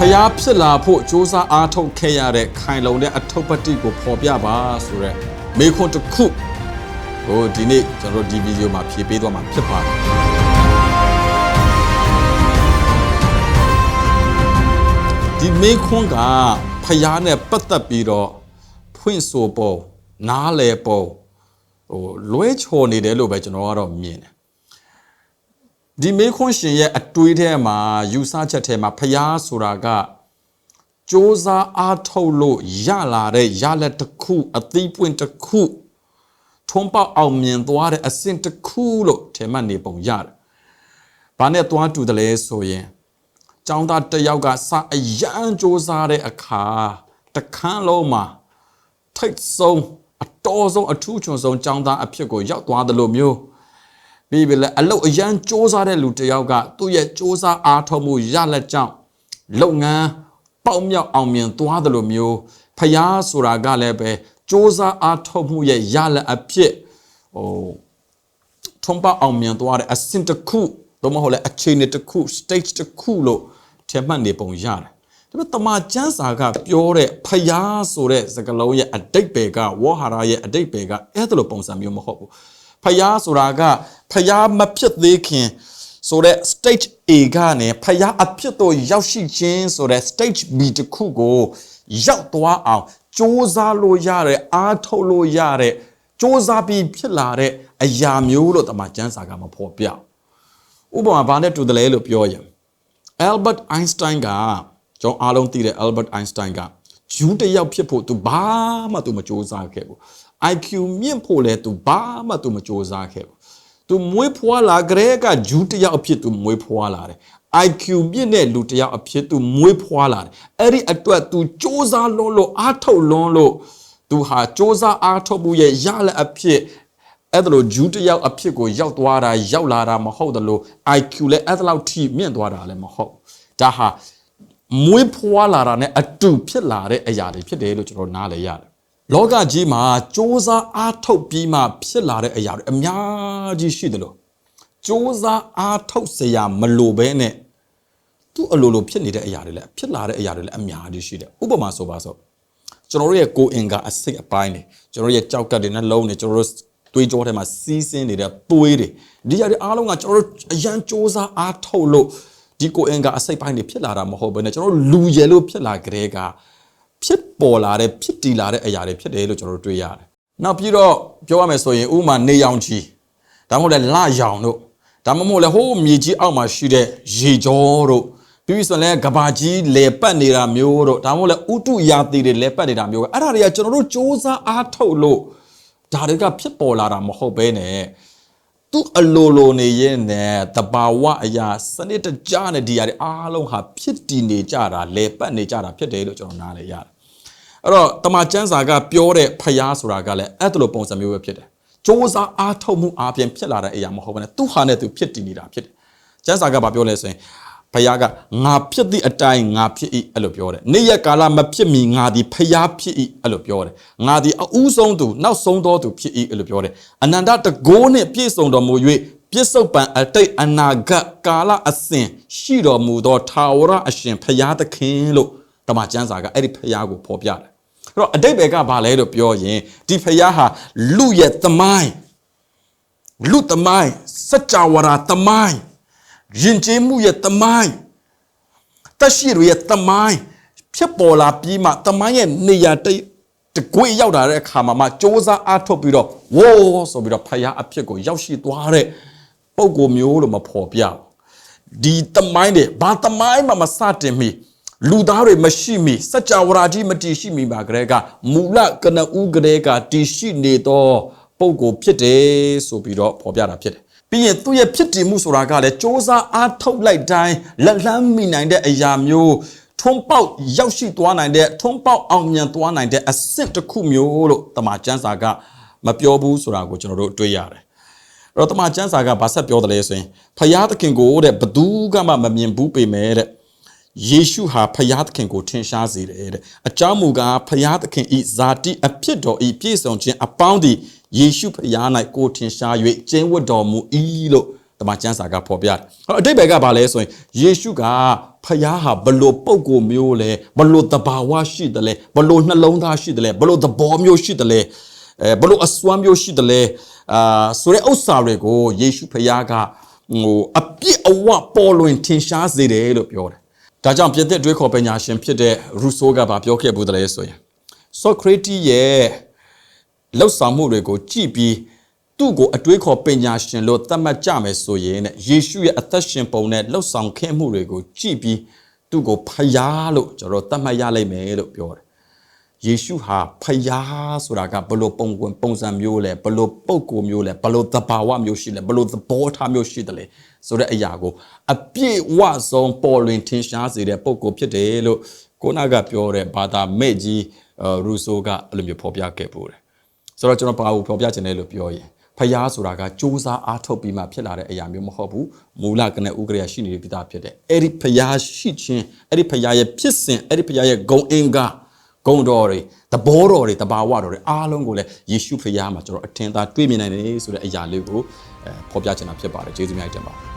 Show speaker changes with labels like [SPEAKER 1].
[SPEAKER 1] ဖျားဖြစ်လာဖို့စ조사အားထုတ်ခဲ့ရတဲ့ခိုင်လုံတဲ့အထုပ်ပတ္တိကိုပေါ်ပြပါဆိုရက်မေခွန်းတစ်ခုဟိုဒီနေ့ကျွန်တော်တို့ဒီဗီဒီယိုမှာဖြည့်ပေးသွားမှာဖြစ်ပါတယ်ဒီမေခွန်းကဖျားနဲ့ပတ်သက်ပြီးတော့ဖွင့်ဆိုပုံနားလေပုံဟိုလွဲချော်နေတယ်လို့ပဲကျွန်တော်ကတော့မြင်တယ် ဒီမေခွန်းရှင်ရဲ့အတွေးထဲမှာယူဆချက်ထဲမှာဖျားဆိုတာကစ조사အားထုတ်လို့ရလာတဲ့ရလက်တစ်ခုအသီးပွင့်တစ်ခုထုံးပေါက်အောင်မြင်သွားတဲ့အဆင့်တစ်ခုလို့ထင်မှတ်နေပုံရတယ်။ဘာနဲ့သွားတူတယ်လဲဆိုရင်ចောင်းသားတစ်ယောက်ကစအရန်စ조사တဲ့အခါတခန်းလုံးမှာထိတ်ဆုံးအတော်ဆုံးအထူးချွန်ဆုံးចောင်းသားအဖြစ်ကိုရောက်သွားတယ်လို့မျိုး ပြီးပြီလေအလုတ်အရန်စ조사တဲ့လူတစ်ယောက်ကသူ့ရဲ့စ조사အားထုတ်မှုရလက်ကြောင့်လုပ်ငန်းပေါက်မြောက်အောင်မြင်သွားတယ်လို့မျိုးဖျားဆိုတာကလည်းပဲစ조사အားထုတ်မှုရဲ့ရလက်အဖြစ်ဟိုထုံးပအောင်မြင်သွားတဲ့အဆင့်တစ်ခုသို့မဟုတ်လေအခြေအနေတစ်ခု stage တစ်ခုလို့ထင်မှတ်နေပုံရတယ်ဒါပေမဲ့တမန်ကျမ်းစာကပြောတဲ့ဖျားဆိုတဲ့စကားလုံးရဲ့အတိတ်ပဲကဝေါဟာရရဲ့အတိတ်ပဲကအဲ့ဒါလိုပုံစံမျိုးမဟုတ်ဘူး ဖျားဆိုတာကဖျားမဖြစ်သေးခင်ဆိုတဲ့ stage A ကနေဖျားအဖြစ်တော့ရောက်ရှိခြင်းဆိုတဲ့ stage B တစ်ခုကိုရောက်သွားအောင်စ조사လို့ရတဲ့အားထုတ်လို့ရတဲ့စ조사ပြီးဖြစ်လာတဲ့အရာမျိုးလို့တမန်ကျမ်းစာကမဖော်ပြဘူးဥပမာဘာနဲ့တူတယ်လဲလို့ပြောရင် Albert Einstein ကကျွန်တော်အားလုံးသိတဲ့ Albert Einstein ကဂျူးတစ်ယောက်ဖြစ်ဖို့ तू ဘာမှ तू မစ조사ခဲ့ဘူး IQ မြင့်ဖို့လဲ तू ဘာမှ तू မစူးစမ်းခဲ့ဘူး။ तू မွေးဖွားလာကြတဲ့ကဂျူးတယောက်အဖြစ် तू မွေးဖွားလာတယ်။ IQ မြင့်တဲ့လူတယောက်အဖြစ် तू မွေးဖွားလာတယ်။အဲ့ဒီအတွက် तू စူးစမ်းလုံးလို့အားထုတ်လုံးလို့ तू ဟာစူးစမ်းအားထုတ်မှုရဲ့ရလက်အဖြစ်အဲ့ဒါလိုဂျူးတယောက်အဖြစ်ကိုရောက်သွားတာရောက်လာတာမဟုတ်တယ်လို့ IQ လည်းအဲ့ဒါလောက်ထိမြင့်သွားတာလည်းမဟုတ်။ဒါဟာမွေးဖွားလာတာနဲ့အတူဖြစ်လာတဲ့အရာတွေဖြစ်တယ်လို့ကျွန်တော်နားလည်ရတယ် လောကကြီးမှာစ조사အားထုတ်ပြီးမှဖြစ်လာတဲ့အရာတွေအများကြီးရှိတယ်လို့စ조사အားထုတ်เสียမလိုဘဲနဲ့သူ့အလိုလိုဖြစ်နေတဲ့အရာတွေလည်းဖြစ်လာတဲ့အရာတွေလည်းအများကြီးရှိတယ်ဥပမာဆိုပါစို့ကျွန်တော်တို့ရဲ့ကိုယ်အင်္ဂါအစိတ်အပိုင်းတွေကျွန်တော်တို့ရဲ့ကြောက်ကတ်တွေနဲ့လုံးတွေကျွန်တော်တို့တွေးကြောထဲမှာစီးဆင်းနေတဲ့သွေးတွေဒီຢာတွေအားလုံးကကျွန်တော်တို့အရန်စ조사အားထုတ်လို့ဒီကိုယ်အင်္ဂါအစိတ်ပိုင်းတွေဖြစ်လာတာမဟုတ်ဘဲနဲ့ကျွန်တော်တို့လူရယ်လို့ဖြစ်လာကြတဲ့က ဖြစ်ပေါ်လာတဲ့ဖြစ်တည်လာတဲ့အရာတွေဖြစ်တယ်လို့ကျွန်တော်တို့တွေ့ရတယ်။နောက်ပြီးတော့ပြောရမယ်ဆိုရင်ဥမာနေရောင်ကြီးဒါမှမဟုတ်လည်းလရောင်တို့ဒါမှမဟုတ်လည်းဟိုးမြေကြီးအောက်မှာရှိတဲ့ရေကြောတို့ပြီးပြီဆိုရင်လည်းကဘာကြီးလေပတ်နေတာမျိုးတို့ဒါမှမဟုတ်လည်းဥတုရာသီတွေလေပတ်နေတာမျိုးပဲအဲ့ဒါတွေကကျွန်တော်တို့စ조사အားထုတ်လို့ဒါတွေကဖြစ်ပေါ်လာတာမဟုတ်ဘဲနဲ့သူအလိုလိုနေရဲ့နဲ့တဘာဝအရာစနစ်တကျနဲ့ဒီအရာတွေအားလုံးဟာဖြစ်တည်နေကြတာလေပတ်နေကြတာဖြစ်တယ်လို့ကျွန်တော်နားလည်ရတယ် အဲ့တော့တမန်ကျမ်းစာကပြောတဲ့ဖျားဆိုတာကလည်းအဲ့ဒါလိုပုံစံမျိုးပဲဖြစ်တယ်စ조사အားထုတ်မှုအပြင်ဖြစ်လာတဲ့အရာမဟုတ်ဘဲနဲ့သူဟာနဲ့သူဖြစ်တည်နေတာဖြစ်တယ်ကျမ်းစာကဘာပြောလဲဆိုရင်ဖျားကငါဖြစ်သည့်အတိုင်းငါဖြစ်၏အဲ့လိုပြောတယ်နေ့ရက်ကာလမဖြစ်မီငါသည်ဖျားဖြစ်၏အဲ့လိုပြောတယ်ငါသည်အဦးဆုံးသူနောက်ဆုံးသောသူဖြစ်၏အဲ့လိုပြောတယ်အနန္တတကိုးနှင့်ပြည့်စုံတော်မူ၍ပြစ္ဆုတ်ပံအတိတ်အနာဂတ်ကာလအစဉ်ရှိတော်မူသောထာဝရအရှင်ဖျားသခင်လို့တမန်ကျမ်းစာကအဲ့ဒီဖျားကိုဖော်ပြတယ်အဲ့ တော့အတိတ်ဘယ်ကဘာလဲလို့ပြောရင်ဒီဖျားဟာလူရဲ့သမိုင်းလူသမိုင်းစัจ java သမိုင်းယဉ်ကျေးမှုရဲ့သမိုင်းတက်ရှိတွေရဲ့သမိုင်းဖြစ်ပေါ်လာပြီးမှသမိုင်းရဲ့နေရာတတကွေးရောက်လာတဲ့အခါမှာမှစ조사အားထုတ်ပြီးတော့ဝိုးဆိုပြီးတော့ဖယားအဖြစ်ကိုရောက်ရှိသွားတဲ့ပုံကိုမျိုးလို့မဖော်ပြဘူးဒီသမိုင်းတွေဘာသမိုင်းမှမစတင်မီ လူသားတွေမရှိမီစัจ java ကြီးမတည်ရှိမီပါကလေးကမူလကနဦးကလေးကတည်ရှိနေသောပုံကိုဖြစ်တယ်ဆိုပြီးတော့ဖော်ပြတာဖြစ်တယ်ပြီးရင်သူ့ရဲ့ဖြစ်တည်မှုဆိုတာကလည်းစ조사အားထုတ်လိုက်တိုင်းလက်လန်းမိနိုင်တဲ့အရာမျိုးထွန်းပေါက်ရောက်ရှိသွားနိုင်တဲ့ထွန်းပေါက်အောင်မြင်သွားနိုင်တဲ့အဆင့်တစ်ခုမျိုးလို့တမန်ကျမ်းစာကမပြောဘူးဆိုတာကိုကျွန်တော်တို့တွေ့ရတယ်။အဲ့တော့တမန်ကျမ်းစာကဘာဆက်ပြောတယ်လဲဆိုရင်ဖယားသခင်ကိုတဲ့ဘသူကမှမမြင်ဘူးပေမဲ့တဲ့ ယေရှုဟာဖယားသခင်ကိုထင်ရှားစေတယ်တဲ့အကြောင်းမူကားဖယားသခင်ဤဇာတိအဖြစ်တော်ဤပြည့်စုံခြင်းအပေါင်းသည်ယေရှုဖယား၌ကိုထင်ရှား၍ကျင့်ဝတ်တော်မူ၏လို့တမန်ကျမ်းစာကဖော်ပြတယ်ဟောအတိတ်ဘက်ကဘာလဲဆိုရင်ယေရှုကဖယားဟာဘလို့ပုံကိုမျိုးလဲဘလို့တဘာဝရှိတယ်လဲဘလို့နှလုံးသားရှိတယ်လဲဘလို့သဘောမျိုးရှိတယ်လဲအဲဘလို့အစွမ်းမျိုးရှိတယ်လဲအာဆိုတဲ့ဥစ္စာတွေကိုယေရှုဖယားကဟိုအပြစ်အဝပေါ်လွင်ထင်ရှားစေတယ်လို့ပြောတယ် ဒါကြောင့်ပြည့်တဲ့တွေးခေါ်ပညာရှင်ဖြစ်တဲ့ရူဆိုးကဘာပြောခဲ့ဘူးတလဲဆိုရင်ဆိုကရေတီရဲ့လှုပ်ဆောင်မှုတွေကိုကြည့်ပြီးသူ့ကိုအတွေးခေါ်ပညာရှင်လို့သတ်မှတ်ကြမယ်ဆိုရင်တဲ့ယေရှုရဲ့အသက်ရှင်ပုံနဲ့လှုပ်ဆောင်ခဲ့မှုတွေကိုကြည့်ပြီးသူ့ကိုဖယားလို့ကျွန်တော်သတ်မှတ်ရလိမ့်မယ်လို့ပြောတယ်ယေရှုဟာဖယားဆိုတာကဘလို့ပုံကွန်ပုံစံမျိုးလဲဘလို့ပုံကိုမျိုးလဲဘလို့သဘာဝမျိုးရှိလဲဘလို့သဘောထားမျိုးရှိတယ်လဲ ဆိုတဲ့အရာကိုအပြည့်ဝဆုံးပေါ်လွင်ထင်ရှားစေတဲ့ပုံကိုဖြစ်တယ်လို့ကိုနာကပြောတဲ့ဘာသာမဲ့ကြီးရူဆိုကအဲ့လိုမျိုးဖော်ပြခဲ့ပို့တယ်ဆိုတော့ကျွန်တော်ဘာကိုဖော်ပြချင်တယ်လို့ပြောရင်ဖျားဆိုတာကစူးစမ်းအားထုတ်ပြီးမှဖြစ်လာတဲ့အရာမျိုးမဟုတ်ဘူးမူလကနဲ့ဥက္ကရာရှိနေပြီးသားဖြစ်တယ်အဲ့ဒီဖျားရှိခြင်းအဲ့ဒီဖျားရဲ့ဖြစ်စဉ်အဲ့ဒီဖျားရဲ့ဂုံအင်္ဂါဂုံတော်တွေတဘောတော်တွေတဘာဝတော်တွေအားလုံးကိုလည်းယေရှုဖျားမှာကျွန်တော်အထင်သာတွေ့မြင်နိုင်တယ်ဆိုတဲ့အရာလေးကိုအဲဖော်ပြချင်တာဖြစ်ပါတယ်ကျေးဇူးများတင်ပါတယ်